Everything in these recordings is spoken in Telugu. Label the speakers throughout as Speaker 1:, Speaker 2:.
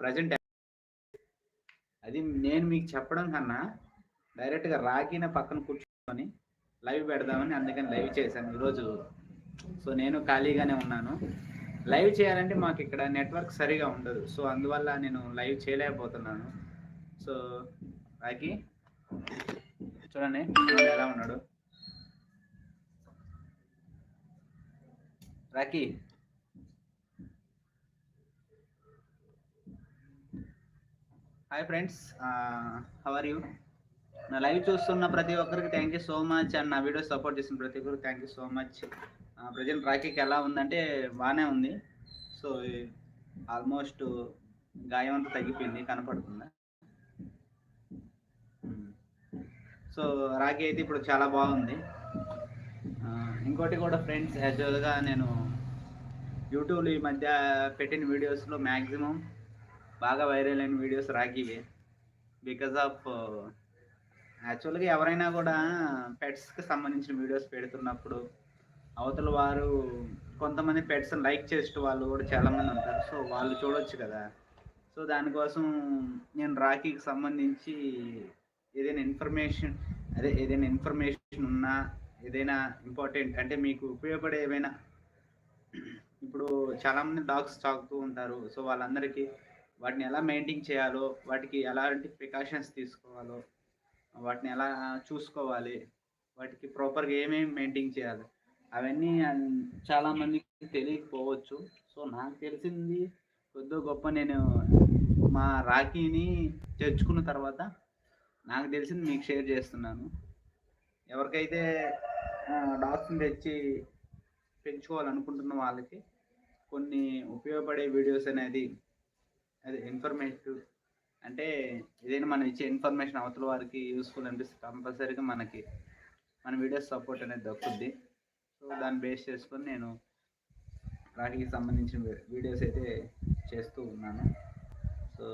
Speaker 1: ప్రజెంట్ అది నేను మీకు చెప్పడం కన్నా డైరెక్ట్గా రాకిన పక్కన కూర్చొని లైవ్ పెడదామని అందుకని లైవ్ చేశాను ఈరోజు. సో నేను ఖాళీగానే ఉన్నాను. లైవ్ చేయాలంటే మాకు ఇక్కడ నెట్వర్క్ సరిగా ఉండదు. సో అందువల్ల నేను లైవ్ చేయలేకపోతున్నాను. సో రాకి చూడండి ఎలా ఉన్నాడు. Rocky hi friends how are you నా లైవ్ చూస్తున్న ప్రతి ఒక్కరికి thank you so much and నా వీడియో సపోర్ట్ చేసిన ప్రతి ఒక్కరికి thank you so much present రాఖీకి ఎలా ఉందంటే బాగానే ఉంది. సో ఆల్మోస్ట్ గాయం అంతా తగ్గిపోయింది కనపడుతుందా? Hmm. సో రాఖీ అయితే ఇప్పుడు చాలా బాగుంది. Uh, ఇంకోటి కూడా ఫ్రెండ్స్ యాక్చువల్గా నేను యూట్యూబ్లో ఈ మధ్య పెట్టిన వీడియోస్లో మ్యాక్సిమం బాగా వైరల్ అయిన వీడియోస్ రాఖీవే బికాజ్ ఆఫ్ యాక్చువల్గా ఎవరైనా కూడా పెట్స్కి సంబంధించిన వీడియోస్ పెడుతున్నప్పుడు అవతల వారు కొంతమంది పెట్స్ని లైక్ చేసే వాళ్ళు కూడా చాలామంది ఉంటారు. సో వాళ్ళు చూడొచ్చు కదా. సో దానికోసం నేను రాఖీకి సంబంధించి ఏదైనా ఇన్ఫర్మేషన్ అదే ఏదైనా ఇన్ఫర్మేషన్ ఉన్నా ఏదైనా ఇంపార్టెంట్ అంటే మీకు ఉపయోగపడే ఏమైనా ఇప్పుడు చాలామంది డాగ్స్ తాగుతూ ఉంటారు. సో వాళ్ళందరికీ వాటిని ఎలా మెయింటైన్ చేయాలో వాటికి ఎలాంటి ప్రికాషన్స్ తీసుకోవాలో వాటిని ఎలా చూసుకోవాలి వాటికి ప్రాపర్గా ఏమేమి మెయింటైన్ చేయాలి అవన్నీ చాలా మందికి తెలియకపోవచ్చు. సో నాకు తెలిసింది కొద్దో గొప్ప నేను మా రాఖీని తెచ్చుకున్న తర్వాత నాకు తెలిసింది మీకు షేర్ చేస్తున్నాను. ఎవరికైతే డాగ్స్ని తెచ్చి పెంచుకోవాలనుకుంటున్న వాళ్ళకి కొన్ని ఉపయోగపడే వీడియోస్ అనేది అదే ఇన్ఫర్మేటివ్ అంటే ఏదైనా మనం ఇచ్చే ఇన్ఫర్మేషన్ అవతల వారికి యూస్ఫుల్ అనిపిస్తే కంపల్సరీగా మనకి మన వీడియోస్ సపోర్ట్ అనేది దక్కుద్ది. సో దాన్ని బేస్ చేసుకొని నేను రాఖీకి సంబంధించిన వీడియోస్ అయితే చేస్తూ ఉన్నాను. సో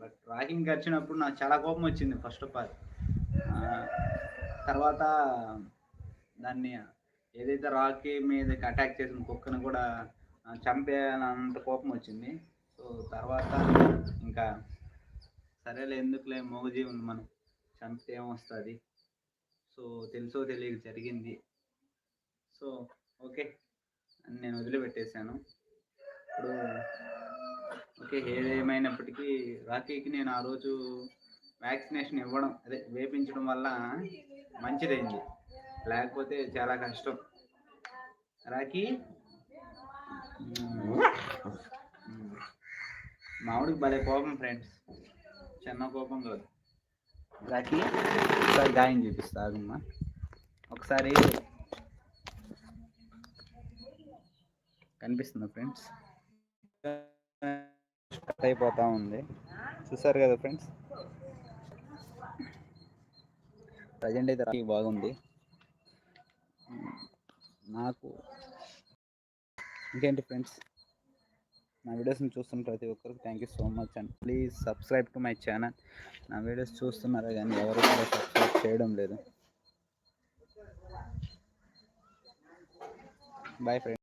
Speaker 1: బట్ రాకింగ్ వచ్చినప్పుడు నాకు చాలా కోపం వచ్చింది ఫస్ట్ ఆఫ్ ఆల్ తర్వాత దాన్ని ఏదైతే రాకీ మీదకి అటాక్ చేసిన కుక్కను కూడా చంపేయాలంత చంపేయాలన్నంత కోపం వచ్చింది. సో తర్వాత ఇంకా సరేలే ఎందుకులే మోగజీవుని మనం చంపితే ఏమొస్తుంది? సో తెలుసో తెలియక జరిగింది. సో ఓకే అని నేను వదిలిపెట్టేశాను. ఇప్పుడు ఓకే ఏదేమైనప్పటికీ రాఖీకి నేను ఆ రోజు వ్యాక్సినేషన్ ఇవ్వడం అదే వేపించడం వల్ల మంచిదైంది. లేకపోతే చాలా కష్టం. రాఖీ? మామిడికి భలే కోపం ఫ్రెండ్స్ చిన్న కోపం కాదు. రాఖీ ఒకసారి గాయం చూపిస్తా ఆగమ్మా. ఒకసారి కనిపిస్తుందా ఫ్రెండ్స్ కట్ అయిపోతా ఉంది. చూసారు కదా ఫ్రెండ్స్ ప్రజెంట్ అయితే రాఖీ బాగుంది. నాకు ఇంకేంటి ఫ్రెండ్స్ నా వీడియోస్ని చూస్తున్న ప్రతి ఒక్కరికి thank you so much and please subscribe to my channel నా వీడియోస్ చూస్తున్నారా కానీ ఎవరు కూడా సబ్స్క్రైబ్ చేయడం లేదు. Boy friend